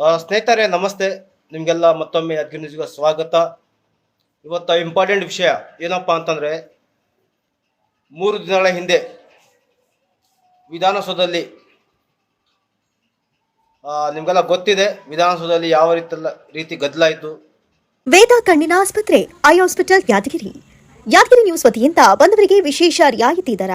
ಸ್ನೇಹಿತರೆ, ನಮಸ್ತೆ. ನಿಮಗೆಲ್ಲ ಮತ್ತೊಮ್ಮೆ ನ್ಯೂಸ್ಗೆ ಸ್ವಾಗತ. ಇವತ್ತು ಇಂಪಾರ್ಟೆಂಟ್ ವಿಷಯ ಏನಪ್ಪ ಅಂತಂದರೆ, ಮೂರು ದಿನಗಳ ಹಿಂದೆ ವಿಧಾನಸೌಧದಲ್ಲಿ ನಿಮಗೆಲ್ಲ ಗೊತ್ತಿದೆ, ವಿಧಾನಸೌಧದಲ್ಲಿ ಯಾವ ರೀತಿ ರೀತಿ ಗದ್ದಲಾಯಿತು ವೇದ ಕಣ್ಣಿನ ಆಸ್ಪತ್ರೆ, eye hospital Yadgir. Yadgir news ವತಿಯಿಂದ ಬಂದವರಿಗೆ ವಿಶೇಷ ರಿಯಾಯಿತಿ ದರ.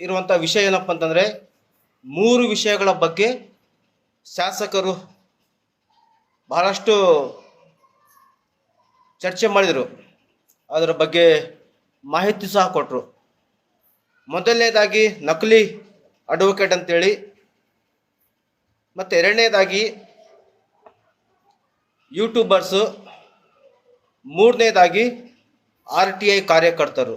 ಇರುವಂಥ ವಿಷಯ ಏನಪ್ಪ ಅಂತಂದರೆ ಮೂರು ವಿಷಯಗಳ ಬಗ್ಗೆ ಶಾಸಕರು ಬಹಳಷ್ಟು ಚರ್ಚೆ ಮಾಡಿದರು. ಅದರ ಬಗ್ಗೆ ಮಾಹಿತಿ ಸಹ ಕೊಟ್ಟರು ಮೊದಲನೇದಾಗಿ ನಕಲಿ ಅಡ್ವೊಕೇಟ್ ಅಂತೇಳಿ, ಮತ್ತು ಎರಡನೇದಾಗಿ ಯೂಟ್ಯೂಬರ್ಸು, ಮೂರನೇದಾಗಿ ಆರ್ ಟಿ ಐ ಕಾರ್ಯಕರ್ತರು.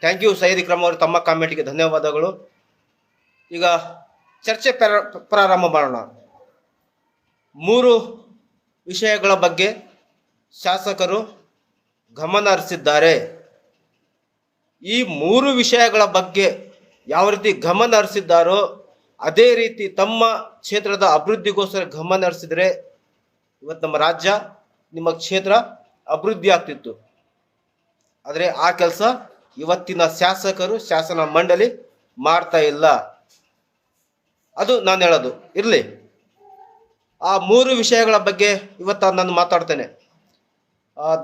ಥ್ಯಾಂಕ್ ಯು ಸೈಯದ್ ಇಕ್ರಮ್ ಅವರು, ತಮ್ಮ ಕಾಮೆಂಟ್ಗೆ ಧನ್ಯವಾದಗಳು. ಈಗ ಚರ್ಚೆ ಪ್ರಾರ- ಪ್ರಾರಂಭ ಮಾಡೋಣ. ಮೂರು ವಿಷಯಗಳ ಬಗ್ಗೆ ಶಾಸಕರು ಗಮನ ಹರಿಸಿದ್ದಾರೆ. ಈ ಮೂರು ವಿಷಯಗಳ ಬಗ್ಗೆ ಯಾವ ರೀತಿ ಗಮನ ಹರಿಸಿದ್ದಾರೋ, ಅದೇ ರೀತಿ ತಮ್ಮ ಕ್ಷೇತ್ರದ ಅಭಿವೃದ್ಧಿಗೋಸ್ಕರ ಗಮನ ಹರಿಸಿದರೆ, ಇವತ್ತು ನಮ್ಮ ರಾಜ್ಯ, ನಿಮ್ಮ ಕ್ಷೇತ್ರ ಅಭಿವೃದ್ಧಿ ಆಗ್ತಿತ್ತು. ಆದರೆ ಆ ಕೆಲಸ ಇವತ್ತಿನ ಶಾಸಕರು ಶಾಸನ ಮಂಡಳಿ ಮಾಡ್ತಾ ಇಲ್ಲ. ಅದು ನಾನು ಹೇಳೋದು. ಇರಲಿ. ಆ ಮೂರು ವಿಷಯಗಳ ಬಗ್ಗೆ ಇವತ್ತು ನಾನು ಮಾತಾಡ್ತೇನೆ.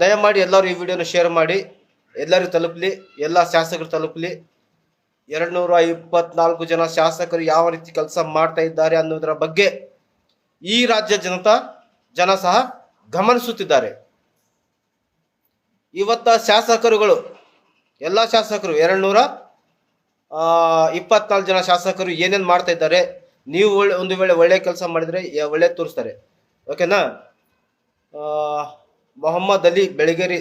ದಯಮಾಡಿ ಎಲ್ಲರೂ ಈ ವಿಡಿಯೋನ ಶೇರ್ ಮಾಡಿ. ಎಲ್ಲರಿಗೂ ತಲುಪಲಿ. ಎಲ್ಲ ಶಾಸಕರು ತಲುಪಲಿ. ಎರಡು ನೂರ ಇಪ್ಪತ್ನಾಲ್ಕು ಜನ ಶಾಸಕರು ಯಾವ ರೀತಿ ಕೆಲಸ ಮಾಡ್ತಾ ಇದ್ದಾರೆ ಅನ್ನೋದರ ಬಗ್ಗೆ ಈ ರಾಜ್ಯ ಜನತಾ, ಜನ ಸಹ ಗಮನಿಸುತ್ತಿದ್ದಾರೆ. ಇವತ್ತ ಶಾಸಕರುಗಳು ಎಲ್ಲ ಶಾಸಕರು ಎರಡು ನೂರ ಇಪ್ಪತ್ನಾಲ್ಕು ಜನ ಶಾಸಕರು ಏನೇನು ಮಾಡ್ತಾ ಇದ್ದಾರೆ, ನೀವು ಒಳ್ಳೆ, ಒಂದು ವೇಳೆ ಒಳ್ಳೆ ಕೆಲಸ ಮಾಡಿದರೆ ಒಳ್ಳೆ ತೋರಿಸ್ತಾರೆ. ಓಕೆನಾ? ಮೊಹಮ್ಮದ್ ಅಲಿ ಬೆಳಗೇರಿ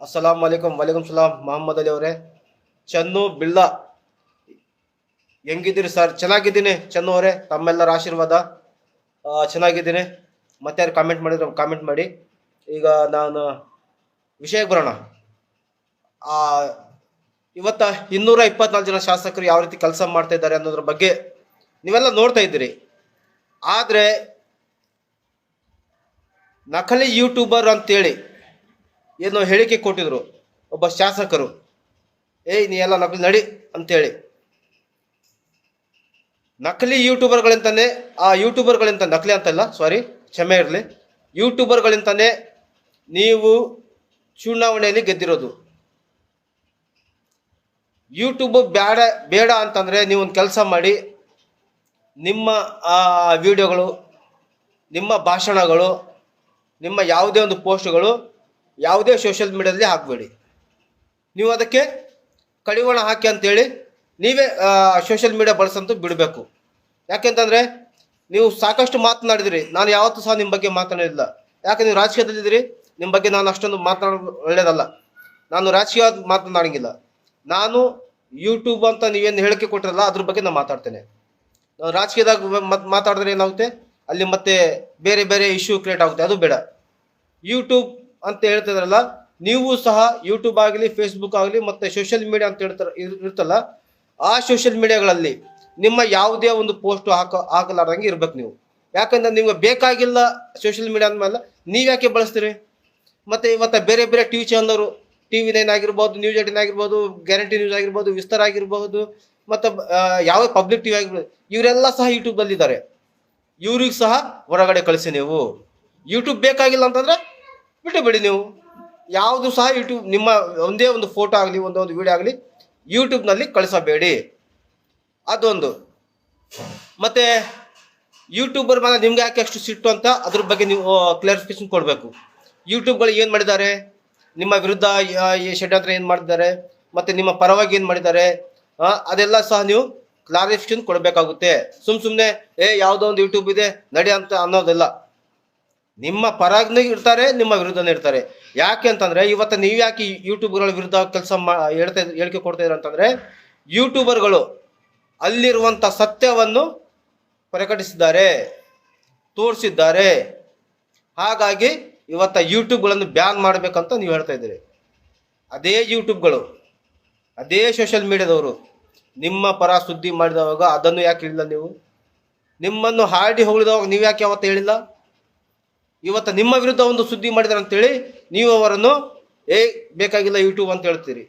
ಅಸ್ಸಲಾಂ ವಲೈಕಮ್ ವಲೈಕಮ್ ಸಲಾಂ, ಮೊಹಮ್ಮದ್ ಅಲಿ ಅವರೇ. ಚನ್ನು ಬಿಳ್ಳ, ಹೆಂಗಿದ್ದೀರಿ ಸರ್? ಚೆನ್ನಾಗಿದ್ದೀನಿ, ಚನ್ನು ಅವರೇ, ತಮ್ಮೆಲ್ಲರ ಆಶೀರ್ವಾದ. ಚೆನ್ನಾಗಿದ್ದೀನಿ. ಮತ್ತೆ ಯಾರು ಕಾಮೆಂಟ್ ಮಾಡಿದ್ರೆ ಕಾಮೆಂಟ್ ಮಾಡಿ. ಈಗ ನಾನು ವಿಷಯಕ್ಕೆ ಬರೋಣ. ಆ, ಇವತ್ತ ಇನ್ನೂರ ಇಪ್ಪತ್ನಾಲ್ಕು ಜನ ಶಾಸಕರು ಯಾವ ರೀತಿ ಕೆಲಸ ಮಾಡ್ತಾ ಇದ್ದಾರೆ ಅನ್ನೋದ್ರ ಬಗ್ಗೆ ನೀವೆಲ್ಲ ನೋಡ್ತಾ ಇದ್ದೀರಿ. ಆದರೆ ನಕಲಿ ಯೂಟ್ಯೂಬರ್ ಅಂತೇಳಿ ಏನೋ ಹೇಳಿಕೆ ಕೊಟ್ಟಿದ್ರು ಒಬ್ಬ ಶಾಸಕರು. ಏಯ್ ನೀ ಎಲ್ಲ ನಕಲಿ ನಡಿ ಅಂತೇಳಿ. ನಕಲಿ ಯೂಟ್ಯೂಬರ್ಗಳಿಂತಾನೆ ಆ ಯೂಟ್ಯೂಬರ್ಗಳಿಂತ ನಕಲಿ ಅಂತಲ್ಲ ಸಾರಿ ಕ್ಷಮೆ ಇರಲಿ. ಯೂಟ್ಯೂಬರ್ಗಳಿಂತಾನೆ ನೀವು ಚುನಾವಣೆಯಲ್ಲಿ ಗೆದ್ದಿರೋದು. ಯೂಟ್ಯೂಬ್ ಬೇಡ ಬೇಡ ಅಂತಂದರೆ ಒಂದು ಕೆಲಸ ಮಾಡಿ, ನಿಮ್ಮ ವಿಡಿಯೋಗಳು ನಿಮ್ಮ ಭಾಷಣಗಳು, ನಿಮ್ಮ ಯಾವುದೇ ಒಂದು ಪೋಸ್ಟ್ಗಳು ಯಾವುದೇ ಸೋಷಿಯಲ್ ಮೀಡಿಯಾದಲ್ಲಿ ಹಾಕಬೇಡಿ. ನೀವು ಅದಕ್ಕೆ ಕಡಿವಾಣ ಹಾಕಿ ಅಂತೇಳಿ ನೀವೇ ಸೋಷಿಯಲ್ ಮೀಡಿಯಾ ಬಳಸಂತೂ ಬಿಡಬೇಕು. ಯಾಕೆಂತಂದರೆ ನೀವು ಸಾಕಷ್ಟು ಮಾತನಾಡಿದಿರಿ. ನಾನು ಯಾವತ್ತೂ ಸಹ ನಿಮ್ಮ ಬಗ್ಗೆ ಮಾತನಾಡಿಲ್ಲ ಯಾಕೆ ನೀವು ರಾಜಕೀಯದಲ್ಲಿದ್ದೀರಿ? ನಿಮ್ಮ ಬಗ್ಗೆ ನಾನು ಅಷ್ಟೊಂದು ಮಾತನಾಡೋದು ಒಳ್ಳೆಯದಲ್ಲ ನಾನು ರಾಜಕೀಯ ಮಾತನಾಡಂಗಿಲ್ಲ. ನಾನು ಯೂಟ್ಯೂಬ್ ಅಂತ ನೀವೇನು ಹೇಳಿಕೆ ಕೊಟ್ಟಿರಲ್ಲ, ಅದ್ರ ಬಗ್ಗೆ ನಾನು ಮಾತಾಡ್ತೇನೆ. ರಾಜಕೀಯದಾಗ ಮತ್, ಮಾತಾಡಿದ್ರೆ ಏನಾಗುತ್ತೆ? ಅಲ್ಲಿ ಮತ್ತೆ ಬೇರೆ ಬೇರೆ ಇಶ್ಯೂ ಕ್ರಿಯೇಟ್ ಆಗುತ್ತೆ. ಅದು ಬೇಡ. ಯೂಟ್ಯೂಬ್ ಅಂತ ಹೇಳ್ತಿದ್ರಲ್ಲ, ನೀವು ಸಹ ಯೂಟ್ಯೂಬ್ ಆಗಲಿ ಫೇಸ್ಬುಕ್ ಆಗಲಿ, ಮತ್ತೆ ಸೋಷಿಯಲ್ ಮೀಡಿಯಾ ಅಂತ ಹೇಳ್ತಾರೆ ಇರ್- ಇರ್ತಲ್ಲ, ಆ ಸೋಷಿಯಲ್ ಮೀಡಿಯಾಗಳಲ್ಲಿ ನಿಮ್ಮ ಯಾವುದೇ ಒಂದು ಪೋಸ್ಟ್ ಹಾಕ, ಹಾಕಲಾರ್ದಂಗೆ ಇರ್ಬೇಕು ನೀವು. ಯಾಕಂದ್ರೆ ನಿಮ್ಗೆ ಬೇಕಾಗಿಲ್ಲ ಸೋಷಿಯಲ್ ಮೀಡಿಯಾ ಅಂದಮೇಲೆ ನೀವು ಯಾಕೆ ಬಳಸ್ತೀರಿ? ಮತ್ತೆ ಇವತ್ತು ಬೇರೆ ಬೇರೆ ಟಿವಿ ಚಾನಲ್ ಚಾನಲ್ರು ಟಿ ವಿ ನೈನ್ ಆಗಿರ್ಬೋದು, ನ್ಯೂಸ್ ಏಟಿನ್ ಆಗಿರ್ಬೋದು, ಗ್ಯಾರಂಟಿ ನ್ಯೂಸ್ ಆಗಿರ್ಬೋದು, ವಿಸ್ತಾರ ಆಗಿರ್ಬೋದು, ಮತ್ತು ಯಾವ ಪಬ್ಲಿಕ್ ಟಿವಿ ಆಗಿರ್ಬೋದು, ಇವರೆಲ್ಲ ಸಹ ಯೂಟ್ಯೂಬಲ್ಲಿದ್ದಾರೆ ಇವ್ರಿಗೆ ಸಹ ಹೊರಗಡೆ ಕಳಿಸಿ ನೀವು. ಯೂಟ್ಯೂಬ್ ಬೇಕಾಗಿಲ್ಲ ಅಂತಂದ್ರೆ ಬಿಟ್ಟು ಬಿಡಿ ನೀವು. ಯಾವುದು ಸಹ ಯೂಟ್ಯೂಬ್ ನಿಮ್ಮ ಒಂದೇ ಒಂದು ಫೋಟೋ ಆಗಲಿ ಒಂದೊಂದು ವಿಡಿಯೋ ಆಗಲಿ ಯೂಟ್ಯೂಬ್ನಲ್ಲಿ ಕಳಿಸಬೇಡಿ. ಅದೊಂದು. ಮತ್ತೆ ಯೂಟ್ಯೂಬರ್ ಮೇಲೆ ನಿಮ್ಗೆ ಯಾಕೆ ಅಷ್ಟು ಸಿಟ್ಟು ಅಂತ ಅದ್ರ ಬಗ್ಗೆ ನೀವು ಕ್ಲಾರಿಫಿಕೇಶನ್ ಕೊಡಬೇಕು. ಯೂಟ್ಯೂಬ್ಗಳು ಏನು ಮಾಡಿದ್ದಾರೆ? ನಿಮ್ಮ ವಿರುದ್ಧ ಈ ಷಡ್ಯಂತ್ರ ಏನು ಮಾಡಿದ್ದಾರೆ, ಮತ್ತೆ ನಿಮ್ಮ ಪರವಾಗಿ ಏನು ಮಾಡಿದ್ದಾರೆ ಅದೆಲ್ಲ ಸಹ ನೀವು ಕ್ಲಾರಿಫಿಕೇಶನ್ ಕೊಡಬೇಕಾಗುತ್ತೆ. ಸುಮ್ ಸುಮ್ಮನೆ ಏ, ಯಾವುದೋ ಒಂದು ಯೂಟ್ಯೂಬ್ ಇದೆ, ನಡಿ ಅಂತ ಅನ್ನೋದಿಲ್ಲ. ನಿಮ್ಮ ಪರಾಗ್ನೇ ಇರ್ತಾರೆ, ನಿಮ್ಮ ವಿರುದ್ಧನೇ ಇರ್ತಾರೆ. ಯಾಕೆ ಅಂತಂದ್ರೆ, ಇವತ್ತು ನೀವು ಯಾಕೆ ಯೂಟ್ಯೂಬ್ಗಳ ವಿರುದ್ಧ ಕೆಲಸ ಮಾ, ಹೇಳ್ತಾ ಹೇಳಿಕೆ ಕೊಡ್ತಾ ಇದ್ರ ಅಂತಂದ್ರೆ ಯೂಟ್ಯೂಬರ್ಗಳು ಅಲ್ಲಿರುವಂಥ ಸತ್ಯವನ್ನು ಪ್ರಕಟಿಸಿದ್ದಾರೆ, ತೋರಿಸಿದ್ದಾರೆ. ಹಾಗಾಗಿ ಇವತ್ತ ಯೂಟ್ಯೂಬ್ಗಳನ್ನು ಬ್ಯಾನ್ ಮಾಡಬೇಕಂತ ನೀವು ಹೇಳ್ತಾ ಇದ್ದೀರಿ. ಅದೇ ಯೂಟ್ಯೂಬ್ಗಳು, ಅದೇ ಸೋಷಿಯಲ್ ಮೀಡಿಯಾದವರು ನಿಮ್ಮ ಪರ ಸುದ್ದಿ ಮಾಡಿದವಾಗ ಅದನ್ನು ಯಾಕೆ ಹೇಳಿಲ್ಲ ನೀವು? ನಿಮ್ಮನ್ನು ಹಾಡಿ ಹೊಗಳಿದವಾಗ ನೀವು ಯಾಕೆ ಯಾವತ್ತು ಹೇಳಿಲ್ಲ? ಇವತ್ತು ನಿಮ್ಮ ವಿರುದ್ಧ ಒಂದು ಸುದ್ದಿ ಮಾಡಿದಾರೆ ಅಂತೇಳಿ ನೀವು ಅವರನ್ನು ಏ ಬೇಕಾಗಿಲ್ಲ ಯೂಟ್ಯೂಬ್ ಅಂತ ಹೇಳ್ತೀರಿ.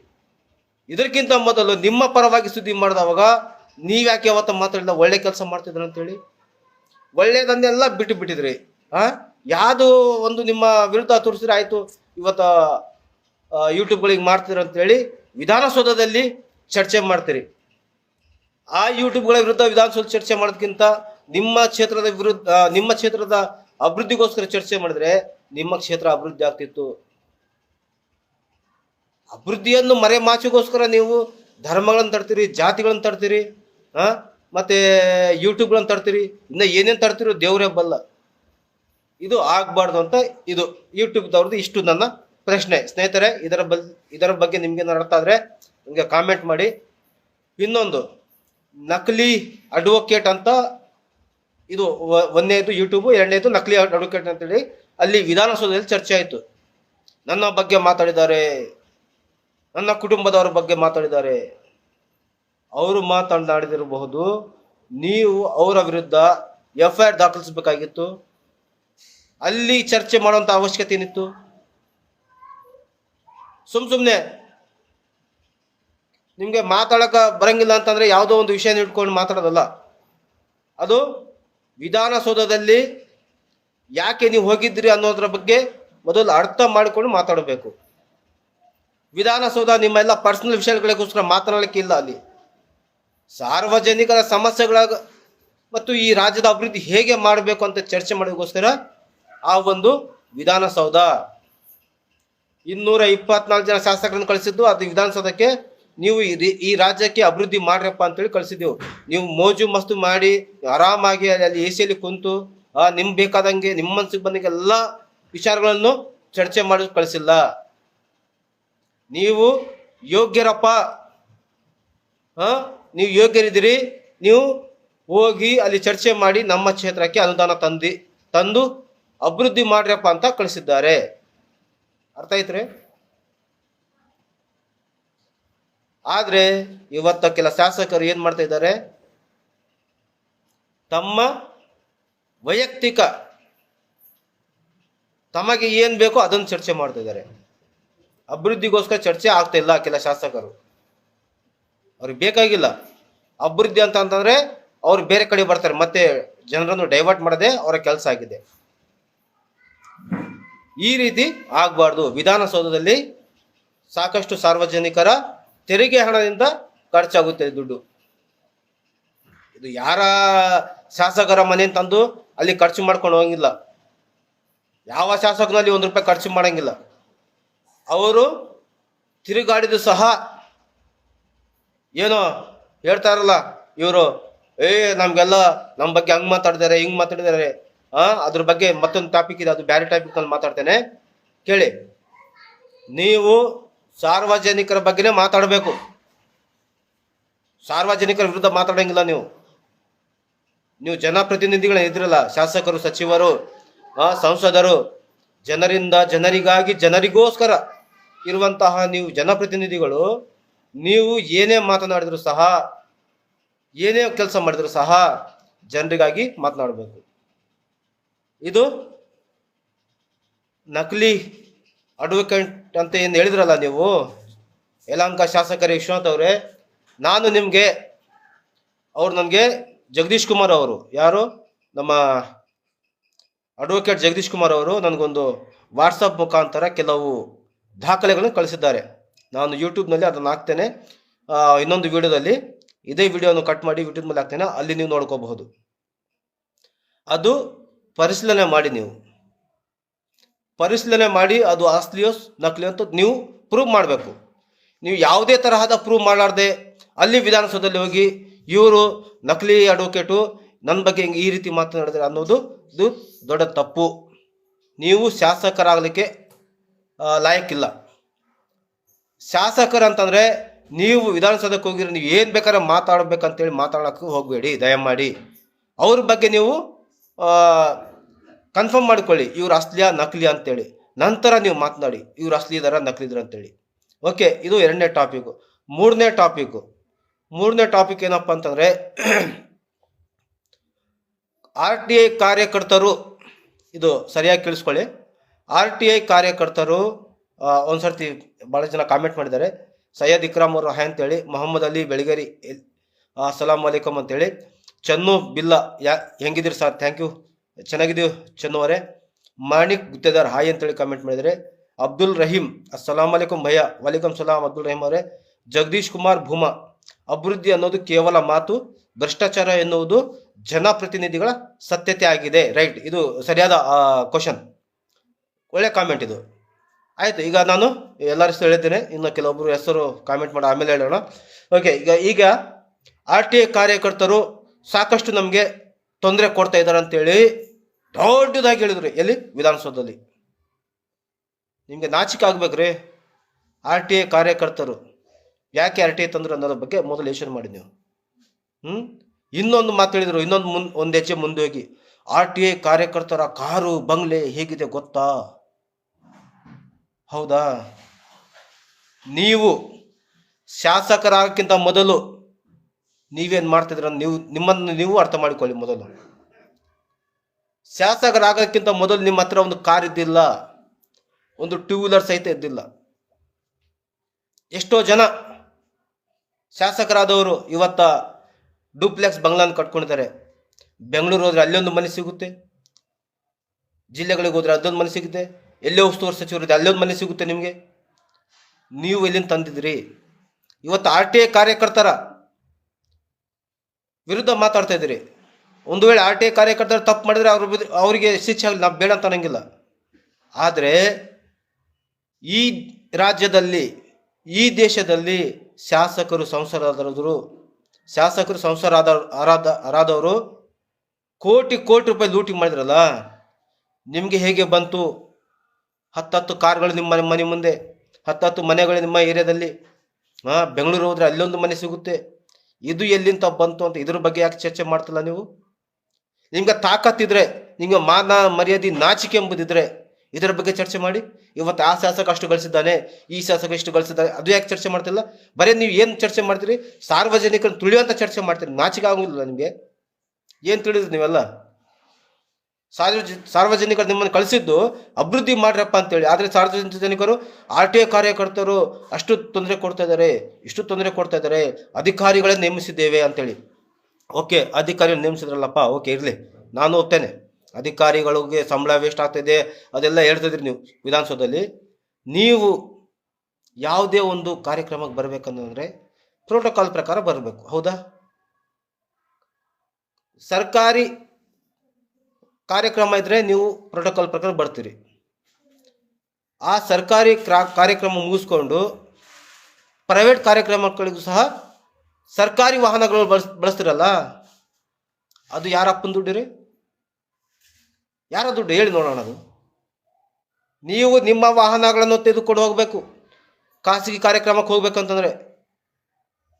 ಇದಕ್ಕಿಂತ ಮೊದಲು ನಿಮ್ಮ ಪರವಾಗಿ ಸುದ್ದಿ ಮಾಡಿದವಾಗ ನೀವು ಯಾಕೆ ಯಾವತ್ತು ಮಾತಾಡಿಲ್ಲ? ಒಳ್ಳೆ ಕೆಲಸ ಮಾಡ್ತಿದ್ರು ಅಂತೇಳಿ ಒಳ್ಳೆಯದನ್ನೆಲ್ಲ ಬಿಟ್ಟು ಬಿಟ್ಟಿದ್ರಿ. ಆ? ಯಾವುದು ಒಂದು ನಿಮ್ಮ ವಿರುದ್ಧ ತೋರಿಸಿದ್ರೆ ಆಯಿತು. ಇವತ್ತು ಯೂಟ್ಯೂಬ್ಗಳಿಗೆ ಮಾಡ್ತೀರ ಅಂತೇಳಿ ವಿಧಾನಸೌಧದಲ್ಲಿ ಚರ್ಚೆ ಮಾಡ್ತೀರಿ. ಆ ಯೂಟ್ಯೂಬ್ಗಳ ವಿರುದ್ಧ ವಿಧಾನಸೌಧ ಚರ್ಚೆ ಮಾಡೋದಕ್ಕಿಂತ ನಿಮ್ಮ ಕ್ಷೇತ್ರದ ವಿರುದ್ಧ ನಿಮ್ಮ ಕ್ಷೇತ್ರದ ಅಭಿವೃದ್ಧಿಗೋಸ್ಕರ ಚರ್ಚೆ ಮಾಡಿದ್ರೆ ನಿಮ್ಮ ಕ್ಷೇತ್ರ ಅಭಿವೃದ್ಧಿ ಆಗ್ತಿತ್ತು. ಅಭಿವೃದ್ಧಿಯನ್ನು ಮರೆಮಾಚಿಗೋಸ್ಕರ ನೀವು ಧರ್ಮಗಳನ್ನು ತರ್ತೀರಿ ಜಾತಿಗಳನ್ನು ತರ್ತೀರಿ ಹಾಂ ಮತ್ತೆ ಯೂಟ್ಯೂಬ್ಗಳನ್ನು ತರ್ತೀರಿ ಇನ್ನ ಏನೇನು ತರ್ತೀರೋ ದೇವರೇ ಬಲ್ಲ. ಇದು ಆಗಬಾರ್ದು ಅಂತ ಇದು ಯೂಟ್ಯೂಬ್ದವ್ರದ್ದು ಇಷ್ಟು ನನ್ನ ಪ್ರಶ್ನೆ. ಸ್ನೇಹಿತರೆ, ಇದರ ಬ ಇದರ ಬಗ್ಗೆ ನಿಮಗೆ ಅರ್ಥ ಆದರೆ ನಿಮಗೆ ಕಾಮೆಂಟ್ ಮಾಡಿ. ಇನ್ನೊಂದು, ನಕಲಿ ಅಡ್ವೊಕೇಟ್ ಅಂತ ಇದು ಒಂದನೇದು ಯೂಟ್ಯೂಬ್ ಎರಡನೇದು ನಕಲಿ ಅಡ್ವೊಕೇಟ್ ಅಂತೇಳಿ ಅಲ್ಲಿ ವಿಧಾನಸೌಧದಲ್ಲಿ ಚರ್ಚೆ ಆಯಿತು. ನನ್ನ ಬಗ್ಗೆ ಮಾತಾಡಿದ್ದಾರೆ, ನನ್ನ ಕುಟುಂಬದವರ ಬಗ್ಗೆ ಮಾತಾಡಿದ್ದಾರೆ. ಅವರು ಮಾತನಾಡಿದಿರಬಹುದು, ನೀವು ಅವರ ವಿರುದ್ಧ ಎಫ್ ಐ ಆರ್ ದಾಖಲಿಸಬೇಕಾಗಿತ್ತು. ಅಲ್ಲಿ ಚರ್ಚೆ ಮಾಡುವಂಥ ಅವಶ್ಯಕತೆ ಏನಿತ್ತು? ಸುಮ್ ಸುಮ್ಮನೆ ನಿಮಗೆ ಮಾತಾಡಕ ಬರಂಗಿಲ್ಲ ಅಂತಂದ್ರೆ ಯಾವುದೋ ಒಂದು ವಿಷಯ ಇಟ್ಕೊಂಡು ಮಾತಾಡೋದಲ್ಲ. ಅದು ವಿಧಾನಸೌಧದಲ್ಲಿ ಯಾಕೆ ನೀವು ಹೋಗಿದ್ರಿ ಅನ್ನೋದ್ರ ಬಗ್ಗೆ ಮೊದಲು ಅರ್ಥ ಮಾಡಿಕೊಂಡು ಮಾತಾಡಬೇಕು. ವಿಧಾನಸೌಧ ನಿಮ್ಮ ಎಲ್ಲ ಪರ್ಸನಲ್ ವಿಷಯಗಳಿಗೋಸ್ಕರ ಮಾತನಾಡಲಿಕ್ಕೆ ಇಲ್ಲ ಅಲ್ಲಿ. ಸಾರ್ವಜನಿಕರ ಸಮಸ್ಯೆಗಳ ಮತ್ತು ಈ ರಾಜ್ಯದ ಅಭಿವೃದ್ಧಿ ಹೇಗೆ ಮಾಡಬೇಕು ಅಂತ ಚರ್ಚೆ ಮಾಡೋದಕ್ಕೋಸ್ಕರ ಆ ಒಂದು ವಿಧಾನಸೌಧ. ಇನ್ನೂರ ಇಪ್ಪತ್ನಾಲ್ಕು ಜನ ಶಾಸಕರನ್ನು ಕಳಿಸಿದ್ದು, ಅದು ವಿಧಾನಸೌಧಕ್ಕೆ ನೀವು ಈ ರಾಜ್ಯಕ್ಕೆ ಅಭಿವೃದ್ಧಿ ಮಾಡ್ರಪ್ಪ ಅಂತೇಳಿ ಕಳಿಸಿದ್ದೆವು. ನೀವು ಮೋಜು ಮಸ್ತು ಮಾಡಿ, ಆರಾಮಾಗಿ ಅಲ್ಲಿ ಎ ಸಿಯಲ್ಲಿ ಕುಂತು ನಿಮ್ಗೆ ಬೇಕಾದಂಗೆ, ನಿಮ್ಮ ಮನಸ್ಸಿಗೆ ಬಂದಂಗೆ ಎಲ್ಲ ವಿಚಾರಗಳನ್ನು ಚರ್ಚೆ ಮಾಡಿ ಕಳಿಸಿಲ್ಲ. ನೀವು ಯೋಗ್ಯರಪ್ಪ ಹಾ ನೀವು ಯೋಗ್ಯರಿದ್ದೀರಿ, ನೀವು ಹೋಗಿ ಅಲ್ಲಿ ಚರ್ಚೆ ಮಾಡಿ ನಮ್ಮ ಕ್ಷೇತ್ರಕ್ಕೆ ಅನುದಾನ ತಂದು ತಂದು ಅಭಿವೃದ್ಧಿ ಮಾಡ್ರಪ್ಪ ಅಂತ ಕಳಿಸಿದ್ದಾರೆ. ಅರ್ಥ ಐತ್ರಿ ಆದ್ರೆ ಇವತ್ತ ಕೆಲ ಶಾಸಕರು ಏನ್ ಮಾಡ್ತಾ ಇದ್ದಾರೆ? ತಮ್ಮ ವೈಯಕ್ತಿಕ ತಮಗೆ ಏನ್ ಬೇಕೋ ಅದನ್ನು ಚರ್ಚೆ ಮಾಡ್ತಾ ಇದ್ದಾರೆ. ಅಭಿವೃದ್ಧಿಗೋಸ್ಕರ ಚರ್ಚೆ ಆಗ್ತಾ ಇಲ್ಲ ಕೆಲ ಶಾಸಕರು. ಅವ್ರಿಗೆ ಬೇಕಾಗಿಲ್ಲ. ಅಭಿವೃದ್ಧಿ ಅಂತ ಅಂತಂದ್ರೆ ಅವ್ರು ಬೇರೆ ಕಡೆ ಬರ್ತಾರೆ. ಮತ್ತೆ ಜನರನ್ನು ಡೈವರ್ಟ್ ಮಾಡದೆ ಅವರ ಕೆಲಸ ಆಗಿದೆ. ಈ ರೀತಿ ಆಗಬಾರ್ದು. ವಿಧಾನಸೌಧದಲ್ಲಿ ಸಾಕಷ್ಟು ಸಾರ್ವಜನಿಕರ ತೆರಿಗೆ ಹಣದಿಂದ ಖರ್ಚಾಗುತ್ತೆ ದುಡ್ಡು. ಇದು ಯಾರ ಶಾಸಕರ ಮನೆ ತಂದು ಅಲ್ಲಿ ಖರ್ಚು ಮಾಡ್ಕೊಂಡು ಹೋಗಿಲ್ಲ. ಯಾವ ಶಾಸಕನಲ್ಲಿ ಒಂದು ರೂಪಾಯಿ ಖರ್ಚು ಮಾಡಂಗಿಲ್ಲ. ಅವರು ತಿರುಗಾಡಿದು ಸಹ ಏನೋ ಹೇಳ್ತಾರಲ್ಲ ಇವರು, ಏ, ನಮಗೆಲ್ಲ ನಮ್ಮ ಬಗ್ಗೆ ಹಂಗೆ ಮಾತಾಡಿದ್ದಾರೆ ಹಿಂಗೆ ಮಾತಾಡಿದ್ದಾರೆ ಅದ್ರ ಬಗ್ಗೆ ಮತ್ತೊಂದು ಟಾಪಿಕ್ ಇದೆ, ಅದು ಬೇರೆ ಟಾಪಿಕ್ ಅಲ್ಲಿ ಮಾತಾಡ್ತೇನೆ. ಕೇಳಿ. ನೀವು ಸಾರ್ವಜನಿಕರ ಬಗ್ಗೆನೇ ಮಾತಾಡಬೇಕು. ಸಾರ್ವಜನಿಕರ ವಿರುದ್ಧ ಮಾತಾಡಂಗಿಲ್ಲ ನೀವು. ನೀವು ಜನಪ್ರತಿನಿಧಿಗಳೇ ಇದ್ರಲ್ಲ, ಶಾಸಕರು, ಸಚಿವರು ಸಂಸದರು, ಜನರಿಂದ ಜನರಿಗಾಗಿ ಜನರಿಗೋಸ್ಕರ ಇರುವಂತಹ ನೀವು ಜನಪ್ರತಿನಿಧಿಗಳು, ನೀವು ಏನೇ ಮಾತನಾಡಿದ್ರು ಸಹ, ಏನೇ ಕೆಲಸ ಮಾಡಿದ್ರು ಸಹ, ಜನರಿಗಾಗಿ ಮಾತನಾಡಬೇಕು. ಇದು ನಕಲಿ ಅಡ್ವೊಕೇಟ್ ಅಂತ ಏನು ಹೇಳಿದ್ರಲ್ಲ ನೀವು? ಯಲಹಂಕ ಶಾಸಕರ ವಿಶ್ವನಾಥ್ ಅವರೇ, ನಾನು ನಿಮಗೆ, ಅವ್ರು ನನಗೆ ಜಗದೀಶ್ ಕುಮಾರ್ ಅವರು, ಯಾರು? ನಮ್ಮ ಅಡ್ವೊಕೇಟ್ ಜಗದೀಶ್ ಕುಮಾರ್ ಅವರು ನನಗೊಂದು ವಾಟ್ಸಪ್ ಮುಖಾಂತರ ಕೆಲವು ದಾಖಲೆಗಳನ್ನು ಕಳಿಸಿದ್ದಾರೆ. ನಾನು ಯೂಟ್ಯೂಬ್ನಲ್ಲಿ ಅದನ್ನು ಹಾಕ್ತೇನೆ. ಇನ್ನೊಂದು ವಿಡಿಯೋದಲ್ಲಿ ಇದೇ ವಿಡಿಯೋನು ಕಟ್ ಮಾಡಿ ಯೂಟ್ಯೂಬ್ ಮೇಲೆ ಹಾಕ್ತೇನೆ. ಅಲ್ಲಿ ನೀವು ನೋಡ್ಕೋಬಹುದು. ಅದು ಪರಿಶೀಲನೆ ಮಾಡಿ ನೀವು. ಪರಿಶೀಲನೆ ಮಾಡಿ ಅದು ಆಸ್ತಿಯೋ ನಕಲಿ ಅಂತ ನೀವು ಪ್ರೂವ್ ಮಾಡಬೇಕು. ನೀವು ಯಾವುದೇ ತರಹದ ಪ್ರೂವ್ ಮಾಡಲಾರ್ದೆ ಅಲ್ಲಿ ವಿಧಾನಸೌಧದಲ್ಲಿ ಹೋಗಿ ಇವರು ನಕಲಿ ಅಡ್ವೊಕೇಟು ನನ್ನ ಬಗ್ಗೆ ಈ ರೀತಿ ಮಾತನಾಡಿದ್ರೆ ಅನ್ನೋದು ಇದು ದೊಡ್ಡ ತಪ್ಪು. ನೀವು ಶಾಸಕರಾಗಲಿಕ್ಕೆ ಲಾಯಕ್ಕಿಲ್ಲ. ಶಾಸಕರು ಅಂತಂದರೆ ನೀವು ವಿಧಾನಸೌಧಕ್ಕೆ ಹೋಗಿರೋ ನೀವು ಏನು ಬೇಕಾದ್ರೆ ಮಾತಾಡಬೇಕಂತೇಳಿ ಮಾತಾಡೋಕ್ಕೆ ಹೋಗಬೇಡಿ, ದಯಮಾಡಿ. ಅವ್ರ ಬಗ್ಗೆ ನೀವು ಕನ್ಫರ್ಮ್ ಮಾಡ್ಕೊಳ್ಳಿ, ಇವ್ರು ಅಸ್ಲಿಯ ನಕಲಿ ಅಂತೇಳಿ. ನಂತರ ನೀವು ಮಾತನಾಡಿ, ಇವ್ರು ಅಸ್ಲಿ ಇದಾರ, ನಕಲಿ ಇದಾರ ಅಂತೇಳಿ. ಓಕೆ, ಇದು ಎರಡನೇ ಟಾಪಿಕು ಮೂರನೇ ಟಾಪಿಕ್ಕು ಮೂರನೇ ಟಾಪಿಕ್ ಏನಪ್ಪ ಅಂತಂದರೆ ಆರ್ ಟಿ ಐ ಕಾರ್ಯಕರ್ತರು, ಇದು ಸರಿಯಾಗಿ ಕೇಳಿಸ್ಕೊಳ್ಳಿ. ಆರ್ ಟಿ ಐ ಕಾರ್ಯಕರ್ತರು ಒಂದ್ ಸರ್ತಿ ಭಾಳ ಜನ ಕಾಮೆಂಟ್ ಮಾಡಿದ್ದಾರೆ. ಸೈಯದ್ ಇಕ್ರಾಮ್ ಅವರು ಹಾಯ್ ಅಂತೇಳಿ, ಮೊಹಮ್ಮದ್ ಅಲಿ ಬೆಳಗೇರಿ ಅಸ್ಸಲಾಂ ವಲೈಕಮ್ ಅಂತೇಳಿ. ಚನ್ನು ಬಿಲ್ಲ ಯಾ ಹೆಂಗಿದ್ದೀರಿ ಸರ್? ಥ್ಯಾಂಕ್ ಯು ಚೆನ್ನಾಗಿದ್ದೀವಿ ಚನ್ನು ಅವರೇ? ಮಾಣಿಕ್ ಗುತ್ತೇದಾರ್ ಹಾಯ್ ಅಂತೇಳಿ ಕಾಮೆಂಟ್ ಮಾಡಿದರೆ ಅಬ್ದುಲ್ ರಹೀಂ ಅಸ್ಸಲಾಂ ಅಲೈಕುಮ್ ಭಯ್ಯ. ವಲೈಕಮ್ ಸಲಾಂ ಅಬ್ದುಲ್ ರಹೀಂ ಅವರೇ. ಜಗದೀಶ್ ಕುಮಾರ್, ಭೂಮಾ. ಅಭಿವೃದ್ಧಿ ಅನ್ನೋದು ಕೇವಲ ಮಾತು, ಭ್ರಷ್ಟಾಚಾರ ಎನ್ನುವುದು ಜನಪ್ರತಿನಿಧಿಗಳ ಸತ್ಯತೆ ಆಗಿದೆ. ರೈಟ್ ಇದು ಸರಿಯಾದ ಕ್ವಶನ್ ಒಳ್ಳೆ ಕಾಮೆಂಟ್ ಇದು. ಆಯಿತು, ಈಗ ನಾನು ಎಲ್ಲರ ಹೆಸರು ಹೇಳಿದ್ದೇನೆ ಇನ್ನು ಕೆಲವೊಬ್ಬರು ಹೆಸರು ಕಾಮೆಂಟ್ ಮಾಡಿ, ಆಮೇಲೆ ಹೇಳೋಣ. ಓಕೆ ಈಗ ಈಗ ಆರ್ ಟಿ ಐ ಕಾರ್ಯಕರ್ತರು ಸಾಕಷ್ಟು ನಮಗೆ ತೊಂದರೆ ಕೊಡ್ತಾ ಇದ್ದಾರೆ ಅಂತೇಳಿ ದೊಡ್ಡದಾಗಿ ಹೇಳಿದ್ರು ಎಲ್ಲಿ? ವಿಧಾನಸೌಧದಲ್ಲಿ. ನಿಮಗೆ ನಾಚಿಕೆ ಆಗ್ಬೇಕ್ರಿ. ಆರ್ ಟಿ ಐ ಕಾರ್ಯಕರ್ತರು. ಯಾಕೆ ಆರ್ ಟಿ ಐ ತಂದ್ರು ಅನ್ನೋದ್ರ ಬಗ್ಗೆ ಮೊದಲು ಯೋಚನೆ ಮಾಡಿ ನೀವು. ಹ್ಞೂ ಇನ್ನೊಂದು ಮಾತು ಹೇಳಿದ್ರು, ಇನ್ನೊಂದು ಮುನ್, ಒಂದು ಹೆಜ್ಜೆ ಮುಂದೆ ಹೋಗಿ. ಆರ್ ಟಿ ಐ ಕಾರ್ಯಕರ್ತರ ಕಾರು, ಬಂಗ್ಲೆ ಹೇಗಿದೆ ಗೊತ್ತಾ? ಹೌದಾ? ನೀವು ಶಾಸಕರಾಗಕ್ಕಿಂತ ಮೊದಲು ನೀವೇನು ಮಾಡ್ತಿದ್ರ ನೀವು ನಿಮ್ಮನ್ನು ನೀವು ಅರ್ಥ ಮಾಡಿಕೊಳ್ಳಿ ಮೊದಲು. ಶಾಸಕರಾಗೋಕ್ಕಿಂತ ಮೊದಲು ನಿಮ್ಮ ಹತ್ರ ಒಂದು ಕಾರ್ ಇದ್ದಿಲ್ಲ, ಒಂದು ಟೂ ವೀಲರ್ ಸಹಿತ ಇದ್ದಿಲ್ಲ. ಎಷ್ಟೋ ಜನ ಶಾಸಕರಾದವರು ಇವತ್ತ ಡೂಪ್ಲೆಕ್ಸ್ ಬಂಗ್ಲಾನ್ ಕಟ್ಕೊಂಡಿದ್ದಾರೆ. ಬೆಂಗಳೂರು ಹೋದ್ರೆ ಅಲ್ಲೊಂದು ಮನೆ ಸಿಗುತ್ತೆ, ಜಿಲ್ಲೆಗಳಿಗೆ ಹೋದ್ರೆ ಅದೊಂದು ಮನೆ ಸಿಗುತ್ತೆ, ಎಲ್ಲೇ ಉಸ್ತುವಾರಿ ಇದೆ ಅಲ್ಲೊಂದು ಮನೆ ಸಿಗುತ್ತೆ ನಿಮಗೆ. ನೀವು ಎಲ್ಲಿಂದ ತಂದಿದ್ರಿ ಇವತ್ತು ಆರ್ ಟಿ ಐ ಕಾರ್ಯಕರ್ತರ ವಿರುದ್ಧ ಮಾತಾಡ್ತಾ ಇದ್ದೀರಿ. ಒಂದು ವೇಳೆ ಆರ್ ಟಿ ಐ ಕಾರ್ಯಕರ್ತರು ತಪ್ಪು ಮಾಡಿದರೆ ಅವ್ರ ಅವರಿಗೆ ಶಿಕ್ಷೆ ಆಗಲಿ, ನಾವು ಬೇಡ ಅಂತ ಅನ್ನಂಗಿಲ್ಲ. ಆದರೆ ಈ ರಾಜ್ಯದಲ್ಲಿ, ಈ ದೇಶದಲ್ಲಿ ಶಾಸಕರು ಸಂಸದರಾದರು ಶಾಸಕರು ಸಂಸದರಾದ, ಆರಾದ, ಆರಾದವರು ಕೋಟಿ ಕೋಟಿ ರೂಪಾಯಿ ಲೂಟಿ ಮಾಡಿದ್ರಲ್ಲ, ನಿಮಗೆ ಹೇಗೆ ಬಂತು? ಹತ್ತತ್ತು ಕಾರ್ಗಳು ನಿಮ್ಮ ಮನೆ ಮನೆ ಮುಂದೆ, ಹತ್ತತ್ತು ಮನೆಗಳು ನಿಮ್ಮ ಏರಿಯಾದಲ್ಲಿ, ಹಾಂ, ಬೆಂಗಳೂರು ಹೋದರೆ ಅಲ್ಲೊಂದು ಮನೆ ಸಿಗುತ್ತೆ. ಇದು ಎಲ್ಲಿಂದ ಬಂತು ಅಂತ ಇದ್ರ ಬಗ್ಗೆ ಯಾಕೆ ಚರ್ಚೆ ಮಾಡ್ತಿಲ್ಲ ನೀವು? ನಿಮ್ಗೆ ತಾಕತ್ತಿದ್ರೆ, ನಿಮ್ಗೆ ಮಾನ ಮರ್ಯಾದೆ ನಾಚಿಕೆ ಎಂಬುದಿದ್ರೆ ಇದರ ಬಗ್ಗೆ ಚರ್ಚೆ ಮಾಡಿ. ಇವತ್ತು ಆ ಶಾಸಕ ಅಷ್ಟು ಗಳಿಸಿದ್ದಾನೆ, ಈ ಶಾಸಕ ಇಷ್ಟು ಗಳಿಸಿದ್ದಾನೆ, ಅದು ಯಾಕೆ ಚರ್ಚೆ ಮಾಡ್ತಿಲ್ಲ? ಬರೀ ನೀವು ಏನು ಚರ್ಚೆ ಮಾಡ್ತೀರಿ? ಸಾರ್ವಜನಿಕರು ತುಳಿಯುವಂಥ ಚರ್ಚೆ ಮಾಡ್ತೀರಿ. ನಾಚಿಕೆ ಆಗೋದಿಲ್ಲ ನಿಮಗೆ. ಏನು ತಿಳಿದ್ರಿ ನೀವೆಲ್ಲ? ಸಾರ್ವಜ, ಸಾರ್ವಜನಿಕರು ನಿಮ್ಮನ್ನು ಕಳಿಸಿದ್ದು ಅಭಿವೃದ್ಧಿ ಮಾಡ್ರಪ್ಪ ಅಂತೇಳಿ. ಆದರೆ ಸಾರ್ವಜನಿಕರು ಆರ್ ಟಿ ಐ ಕಾರ್ಯಕರ್ತರು ಅಷ್ಟು ತೊಂದರೆ ಕೊಡ್ತಾ ಇದ್ದಾರೆ, ಇಷ್ಟು ತೊಂದರೆ ಕೊಡ್ತಾ ಇದ್ದಾರೆ ಅಧಿಕಾರಿಗಳನ್ನ ನೇಮಿಸಿದ್ದೇವೆ ಅಂತೇಳಿ. ಓಕೆ, ಅಧಿಕಾರಿಗಳು ನೇಮಿಸಿದ್ರಲ್ಲಪ್ಪ, ಓಕೆ, ಇರಲಿ. ನಾನು ಹೋಗ್ತೇನೆ. ಅಧಿಕಾರಿಗಳಿಗೆ ಸಂಬಳ ವೇಸ್ಟ್ ಆಗ್ತಾಯಿದೆ ಅದೆಲ್ಲ ಹೇಳ್ತಿದ್ರಿ ನೀವು ವಿಧಾನಸೌಧದಲ್ಲಿ. ನೀವು ಯಾವುದೇ ಒಂದು ಕಾರ್ಯಕ್ರಮಕ್ಕೆ ಬರಬೇಕಂತಂದರೆ ಪ್ರೋಟೋಕಾಲ್ ಪ್ರಕಾರ ಬರಬೇಕು, ಹೌದಾ? ಸರ್ಕಾರಿ ಕಾರ್ಯಕ್ರಮ ಇದ್ದರೆ ನೀವು ಪ್ರೋಟೋಕಾಲ್ ಪ್ರಕಾರ ಬರ್ತೀರಿ. ಆ ಸರ್ಕಾರಿ ಕ್ರಾ, ಕಾರ್ಯಕ್ರಮ ಮುಗಿಸ್ಕೊಂಡು ಪ್ರೈವೇಟ್ ಕಾರ್ಯಕ್ರಮಗಳಿಗೂ ಸಹ ಸರ್ಕಾರಿ ವಾಹನಗಳು ಬಳಸ್, ಬಳಸ್ತಿರಲ್ಲ, ಅದು ಯಾರಪ್ಪನ ದುಡ್ಡು ರೀ ಯಾರ ದುಡ್ಡು? ಹೇಳಿ ನೋಡೋಣ ಅದು. ನೀವು ನಿಮ್ಮ ವಾಹನಗಳನ್ನು ತೆಗೆದುಕೊಂಡು ಹೋಗಬೇಕು. ಖಾಸಗಿ ಕಾರ್ಯಕ್ರಮಕ್ಕೆ ಹೋಗ್ಬೇಕಂತಂದರೆ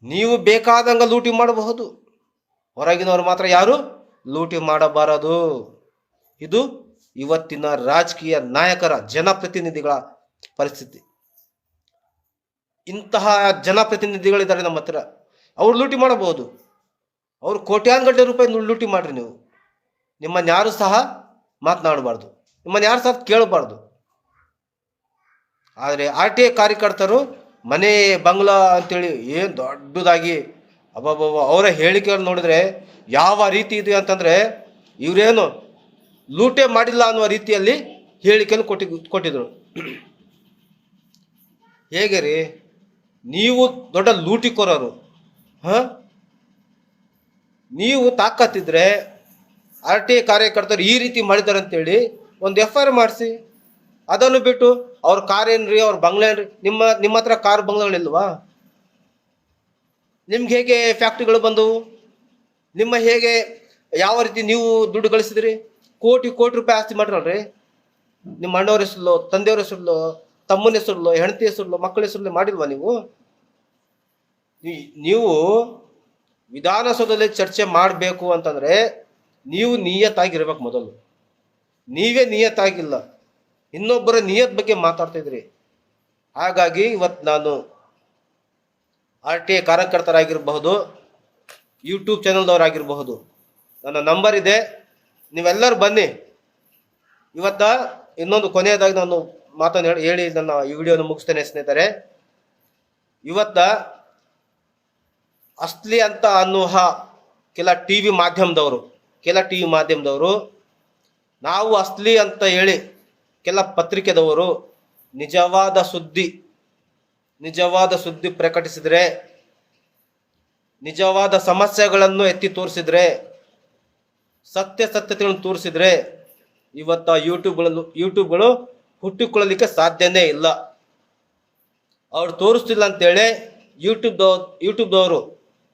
ನೀವು ಬೇಕಾದಂಗೆ ಲೂಟಿ ಮಾಡಬಹುದು. ಹೊರಗಿನವರು ಮಾತ್ರ ಯಾರು? ಲೂಟಿ ಮಾಡಬಾರದು. ಇದು ಇವತ್ತಿನ ರಾಜಕೀಯ ನಾಯಕರ ಜನಪ್ರತಿನಿಧಿಗಳ ಪರಿಸ್ಥಿತಿ. ಇಂತಹ ಜನಪ್ರತಿನಿಧಿಗಳಿದ್ದಾರೆ ನಮ್ಮ ಹತ್ರ. ಅವ್ರು ಲೂಟಿ ಮಾಡಬಹುದು. ಅವ್ರು ಕೋಟ್ಯಾಂಗಟ್ಟಲೆ ರೂಪಾಯಿ ನು- ಲೂಟಿ ಮಾಡ್ರಿ ನೀವು. ನಿಮ್ಮನ್ನು ಯಾರು ಸಹ ಮಾತನಾಡಬಾರ್ದು. ನಿಮ್ಮನ್ನು ಯಾರು ಸಹ ಕೇಳಬಾರ್ದು. ಆದರೆ ಆರ್ ಟಿ ಐ ಕಾರ್ಯಕರ್ತರು ಮನೆ ಬಂಗ್ಲಾ ಅಂತೇಳಿ ಏನು ದೊಡ್ಡದಾಗಿ ಅಬ್ಬಬ್ಬಬ್ಬ ಅವರ ಹೇಳಿಕೆಯನ್ನು ನೋಡಿದ್ರೆ ಯಾವ ರೀತಿ ಇದೆ ಅಂತಂದರೆ ಇವರೇನು ಲೂಟೆ ಮಾಡಿಲ್ಲ ಅನ್ನುವ ರೀತಿಯಲ್ಲಿ ಹೇಳಿಕೆಯನ್ನು ಕೊಟ್ಟಿ, ಕೊಟ್ಟಿದ್ರು. ಹೇಗೆ ರೀ ನೀವು ದೊಡ್ಡ ಲೂಟಿಕೋರರು, ಹಾಂ? ನೀವು ತಾಕತ್ತಿದ್ರೆ ಆರ್ ಟಿ ಐ ಕಾರ್ಯಕರ್ತರು ಈ ರೀತಿ ಮಾಡಿದ್ದಾರೆ ಅಂತೇಳಿ ಒಂದು ಎಫ್ ಐ ಆರ್ ಮಾಡಿಸಿ. ಅದನ್ನು ಬಿಟ್ಟು ಅವ್ರ ಕಾರ್ ಏನ್ರಿ, ಅವ್ರ ಬಂಗ್ಲೆ ಏನ್ರಿ? ನಿಮ್ಮ ನಿಮ್ಮ ಹತ್ರ ಕಾರ್ ಬಂಗ್ಲೆಗಳಿಲ್ವಾ? ನಿಮ್ಗೆ ಹೇಗೆ ಫ್ಯಾಕ್ಟ್ರಿಗಳು ಬಂದವು? ನಿಮ್ಮ ಹೇಗೆ ಯಾವ ರೀತಿ ನೀವು ದುಡ್ಡು ಗಳಿಸಿದ್ರಿ? ಕೋಟಿ ಕೋಟಿ ರೂಪಾಯಿ ಆಸ್ತಿ ಮಾಡಿರಲ್ರಿ? ನಿಮ್ಮ ಅಣ್ಣವ್ರ ಹೆಸರು ತಂದೆಯವ್ರ ಹೆಸರು ತಮ್ಮನ ಹೆಸರು ಹೆಂಡತಿ ಹೆಸರು ಮಕ್ಕಳ ಹೆಸರು ಮಾಡಿಲ್ವಾ ನೀವು? ನೀವು ವಿಧಾನಸೌಧದಲ್ಲಿ ಚರ್ಚೆ ಮಾಡಬೇಕು ಅಂತಂದ್ರೆ ನೀವು ನಿಯತ್ತಾಗಿರ್ಬೇಕು ಮೊದಲು. ನೀವೇ ನಿಯತ್ತಾಗಿಲ್ಲ. ಇನ್ನೊಬ್ಬರ ನಿಯತ್ ಬಗ್ಗೆ ಮಾತಾಡ್ತಾ ಇದ್ರಿ. ಹಾಗಾಗಿ ಇವತ್ತು ನಾನು ಆರ್ ಟಿ ಐ ಕಾರ್ಯಕರ್ತರಾಗಿರಬಹುದು ಯೂಟ್ಯೂಬ್ ಚಾನಲ್ದವರಾಗಿರಬಹುದು ನನ್ನ ನಂಬರ್ ಇದೆ. ನೀವೆಲ್ಲರೂ ಬನ್ನಿ. ಇವತ್ತ ಇನ್ನೊಂದು ಕೊನೆಯದಾಗಿ ನಾನು ಮಾತನ್ನು ಹೇಳಿ ಹೇಳಿ ನನ್ನ ಈ ವಿಡಿಯೋನ ಮುಗಿಸ್ತೇನೆ ಸ್ನೇಹಿತರೆ. ಇವತ್ತ ಅಸ್ಲಿ ಅಂತ ಅನ್ನುವ ಕೆಲ ಟಿ ವಿ ಮಾಧ್ಯಮದವರು, ಕೆಲ ಟಿ ವಿ ಮಾಧ್ಯಮದವರು, ನಾವು ಅಸ್ಲಿ ಅಂತ ಹೇಳಿ ಕೆಲ ಪತ್ರಿಕೆದವರು ನಿಜವಾದ ಸುದ್ದಿ ನಿಜವಾದ ಸುದ್ದಿ ಪ್ರಕಟಿಸಿದರೆ, ನಿಜವಾದ ಸಮಸ್ಯೆಗಳನ್ನು ಎತ್ತಿ ತೋರಿಸಿದ್ರೆ ಸತ್ಯಾಸತ್ಯತೆಗಳನ್ನು ತೋರಿಸಿದ್ರೆ ಇವತ್ತ ಯೂಟ್ಯೂಬ್ಗಳನ್ನು ಯೂಟ್ಯೂಬ್ಗಳು ಹುಟ್ಟಿಕೊಳ್ಳಲಿಕ್ಕೆ ಸಾಧ್ಯನೇ ಇಲ್ಲ. ಅವ್ರು ತೋರಿಸ್ತಿಲ್ಲ ಅಂತೇಳಿ ಯೂಟ್ಯೂಬ್ ಯೂಟ್ಯೂಬ್ದವರು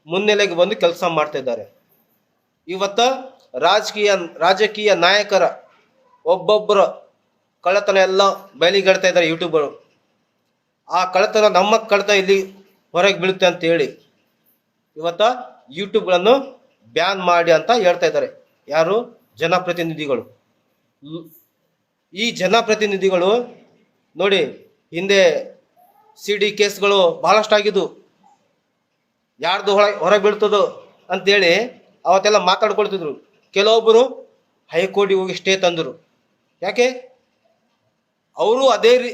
ಮುನ್ನೆಲೆಗೆ ಬಂದು ಕೆಲಸ ಮಾಡ್ತಾ ಇದ್ದಾರೆ. ಇವತ್ತ ರಾಜಕೀಯ ರಾಜಕೀಯ ನಾಯಕರ ಒಬ್ಬೊಬ್ಬರ ಕಳ್ಳತನ ಎಲ್ಲ ಬಯಲಿಗೆಡ್ತಾ ಇದ್ದಾರೆ ಯೂಟ್ಯೂಬರು ಆ ಕಳತನ ನಮ್ಮ ಕಳ್ಳತನ ಇಲ್ಲಿ ಹೊರಗೆ ಬೀಳುತ್ತೆ ಅಂತ ಹೇಳಿ ಇವತ್ತ ಯೂಟ್ಯೂಬ್ಗಳನ್ನು ಬ್ಯಾನ್ ಮಾಡಿ ಅಂತ ಹೇಳ್ತಾ ಇದ್ದಾರೆ. ಯಾರು? ಜನಪ್ರತಿನಿಧಿಗಳು. ಈ ಜನಪ್ರತಿನಿಧಿಗಳು ನೋಡಿ, ಹಿಂದೆ ಸಿ ಡಿ ಕೇಸ್ಗಳು ಬಹಳಷ್ಟು ಆಗಿದ್ದು ಯಾರ್ದು ಹೊರ, ಹೊರಗೆ ಬೀಳ್ತದೋ ಅಂತೇಳಿ ಅವತ್ತೆಲ್ಲ ಮಾತಾಡ್ಕೊಳ್ತಿದ್ರು. ಕೆಲವೊಬ್ಬರು ಹೈಕೋರ್ಟಿಗೆ ಹೋಗಿ ಸ್ಟೇ ತಂದರು. ಯಾಕೆ? ಅವರು ಅದೇ ರೀ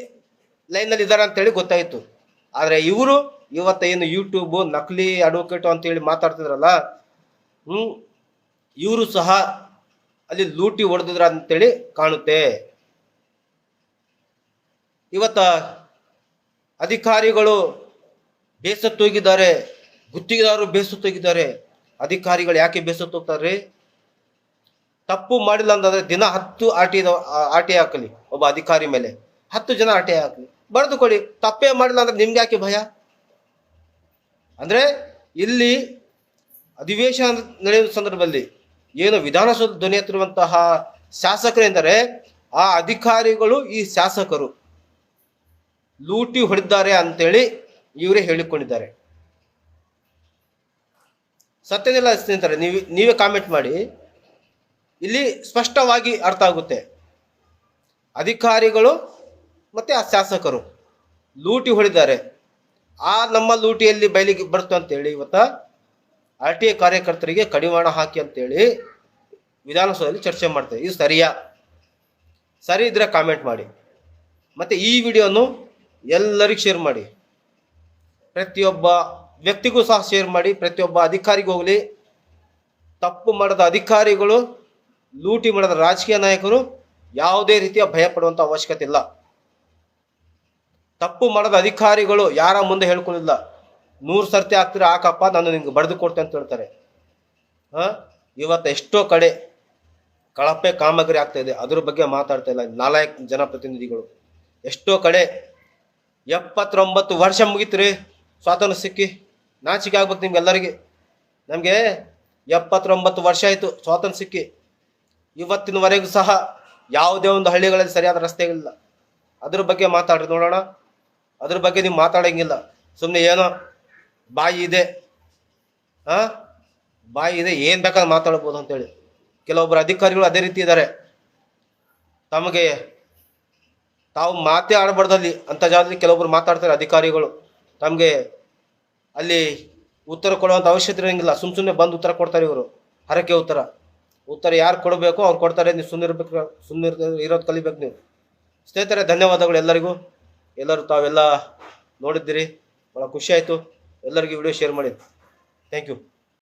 ಲೈನಲ್ಲಿ ಇದ್ದಾರೆ ಅಂತೇಳಿ ಗೊತ್ತಾಯಿತು. ಆದರೆ ಇವರು ಇವತ್ತು ಏನು ಯೂಟ್ಯೂಬು, ನಕಲಿ ಅಡ್ವೊಕೇಟು ಅಂತೇಳಿ ಮಾತಾಡ್ತಿದ್ರಲ್ಲ ಹ್ಞೂ ಇವರು ಸಹ ಅಲ್ಲಿ ಲೂಟಿ ಹೊಡೆದಿದ್ರ ಅಂತೇಳಿ ಕಾಣುತ್ತೆ. ಇವತ್ತ ಅಧಿಕಾರಿಗಳು ಬೇಸತ್ತೋಗಿದ್ದಾರೆ, ಗುತ್ತಿಗೆದಾರರು ಬೇಸತ್ತೋಗಿದ್ದಾರೆ. ಅಧಿಕಾರಿಗಳು ಯಾಕೆ ಬೇಸತ್ತೋಗ್ತಾರೆ? ತಪ್ಪು ಮಾಡಿಲ್ಲ ಅಂತಂದ್ರೆ ದಿನ ಹತ್ತು ಆರ್ ಟಿ ಆರ್ ಟಿ ಹಾಕಲಿ, ಒಬ್ಬ ಅಧಿಕಾರಿ ಮೇಲೆ. ಹತ್ತು ಜನ ಆರ್ ಟಿ ಹಾಕಲಿ. ಬರೆದುಕೊಳ್ಳಿ, ತಪ್ಪೇ ಮಾಡಿಲ್ಲ ಅಂದ್ರೆ ನಿಮ್ಗೆ ಯಾಕೆ ಭಯ? ಅಂದ್ರೆ ಇಲ್ಲಿ ಅಧಿವೇಶನ ನಡೆಯುವ ಸಂದರ್ಭದಲ್ಲಿ ಏನು ವಿಧಾನಸೌಧ ಧ್ವನಿ ಎತ್ತಿರುವಂತಹ ಶಾಸಕರೆಂದರೆ ಆ ಅಧಿಕಾರಿಗಳು ಈ ಶಾಸಕರು. ಲೂಟಿ ಹೊಡೆದಿದ್ದಾರೆ ಅಂತೇಳಿ ಇವರೇ ಹೇಳಿಕೊಂಡಿದ್ದಾರೆ. ಸತ್ಯದಲ್ಲ ಸ್ನೇಹಿತರೆ, ನೀವು, ನೀವೇ ಕಾಮೆಂಟ್ ಮಾಡಿ. ಇಲ್ಲಿ ಸ್ಪಷ್ಟವಾಗಿ ಅರ್ಥ ಆಗುತ್ತೆ. ಅಧಿಕಾರಿಗಳು ಮತ್ತೆ ಆ ಶಾಸಕರು ಲೂಟಿ ಹೊಡೆದಿದ್ದಾರೆ. ಆ ನಮ್ಮ ಲೂಟಿಯಲ್ಲಿ ಬಯಲಿಗೆ ಬರ್ತು ಅಂತೇಳಿ ಇವತ್ತ ಆರ್ ಟಿ ಐ ಕಾರ್ಯಕರ್ತರಿಗೆ ಕಡಿವಾಣ ಹಾಕಿ ಅಂತೇಳಿ ವಿಧಾನಸೌಧದಲ್ಲಿ ಚರ್ಚೆ ಮಾಡ್ತಾರೆ ಇದು ಸರಿಯಾ? ಸರಿ ಇದ್ರೆ ಕಾಮೆಂಟ್ ಮಾಡಿ. ಮತ್ತು ಈ ವಿಡಿಯೋನು ಎಲ್ಲರಿಗೂ ಶೇರ್ ಮಾಡಿ. ಪ್ರತಿಯೊಬ್ಬ ವ್ಯಕ್ತಿಗೂ ಸಹ ಶೇರ್ ಮಾಡಿ, ಪ್ರತಿಯೊಬ್ಬ ಅಧಿಕಾರಿಗೂ ಹೋಗಲಿ. ತಪ್ಪು ಮಾಡದ ಅಧಿಕಾರಿಗಳು, ಲೂಟಿ ಮಾಡದ ರಾಜಕೀಯ ನಾಯಕರು ಯಾವುದೇ ರೀತಿಯ ಭಯ ಪಡುವಂಥ ಅವಶ್ಯಕತೆ ಇಲ್ಲ. ತಪ್ಪು ಮಾಡದ ಅಧಿಕಾರಿಗಳು ಯಾರ ಮುಂದೆ ಹೇಳ್ಕೊಳ್ಳಿಲ್ಲ ನೂರು ಸರ್ತಿ ಹಾಕ್ತೀರ? ಹಾಕಪ್ಪ, ನಾನು ನಿಂಗೆ ಬಡ್ದು ಕೊಡ್ತೇನೆ ಅಂತ ಹೇಳ್ತಾರೆ. ಹಾಂ? ಇವತ್ತು ಎಷ್ಟೋ ಕಡೆ ಕಳಪೆ ಕಾಮಗಾರಿ ಆಗ್ತಾ ಇದೆ. ಅದ್ರ ಬಗ್ಗೆ ಮಾತಾಡ್ತಾ ಇಲ್ಲ. ನಾಲ್ಕು ಜನಪ್ರತಿನಿಧಿಗಳು. ಎಷ್ಟೋ ಕಡೆ ಎಪ್ಪತ್ತೊಂಬತ್ತು ವರ್ಷ ಮುಗೀತು ಸ್ವಾತಂತ್ರ್ಯ ಸಿಕ್ಕಿ. ನಾಚಿಕೆ ಆಗ್ಬೇಕು ನಿಮ್ಗೆಲ್ಲರಿಗೆ. ನಮಗೆ ಎಪ್ಪತ್ತೊಂಬತ್ತು ವರ್ಷ ಆಯಿತು ಸ್ವಾತಂತ್ರ್ಯ ಸಿಕ್ಕಿ. ಇವತ್ತಿನವರೆಗೂ ಸಹ ಯಾವುದೇ ಒಂದು ಹಳ್ಳಿಗಳಲ್ಲಿ ಸರಿಯಾದ ರಸ್ತೆಗಳಿಲ್ಲ ಅದ್ರ ಬಗ್ಗೆ ಮಾತಾಡ್ರಿ ನೋಡೋಣ. ಅದ್ರ ಬಗ್ಗೆ ನೀವು ಮಾತಾಡಂಗಿಲ್ಲ. ಸುಮ್ಮನೆ ಏನೋ ಬಾಯಿ ಇದೆ. ಹಾಂ ಬಾಯಿ ಇದೆ. ಏನು ಬೇಕಾದ್ರೆ ಮಾತಾಡ್ಬೋದು ಅಂತೇಳಿ. ಕೆಲವೊಬ್ಬರು ಅಧಿಕಾರಿಗಳು ಅದೇ ರೀತಿ ಇದ್ದಾರೆ. ತಮಗೆ ತಾವು ಮಾತೇ ಆಡಬಾರ್ದಲ್ಲಿ ಅಂತ ಜಾಗದಲ್ಲಿ ಕೆಲವೊಬ್ರು ಮಾತಾಡ್ತಾರೆ ಅಧಿಕಾರಿಗಳು. ತಮಗೆ ಅಲ್ಲಿ ಉತ್ತರ ಕೊಡುವಂಥ ಅವಶ್ಯಕತೆ ಇರೋಂಗಿಲ್ಲ. ಸುಮ್ ಸುಮ್ಮನೆ ಬಂದು ಉತ್ತರ ಕೊಡ್ತಾರೆ ಇವರು. ಹರಕೆ ಉತ್ತರ. ಉತ್ತರ ಯಾರು ಕೊಡಬೇಕು? ಅವ್ರು ಕೊಡ್ತಾರೆ. ನೀವು ಸುಮ್ಮನೆ ಇರ್ಬೇಕು. ಸುಮ್ಮನೆ ಇರೋದು ಕಲಿಬೇಕು ನೀವು. ಸ್ನೇಹಿತರೆ, ಧನ್ಯವಾದಗಳು ಎಲ್ಲರಿಗೂ. ಎಲ್ಲರೂ ತಾವೆಲ್ಲ ನೋಡಿದ್ದೀರಿ. ಭಾಳ ಖುಷಿ ಆಯಿತು. ಎಲ್ಲರಿಗೂ ವಿಡಿಯೋ ಶೇರ್ ಮಾಡಿ. Thank you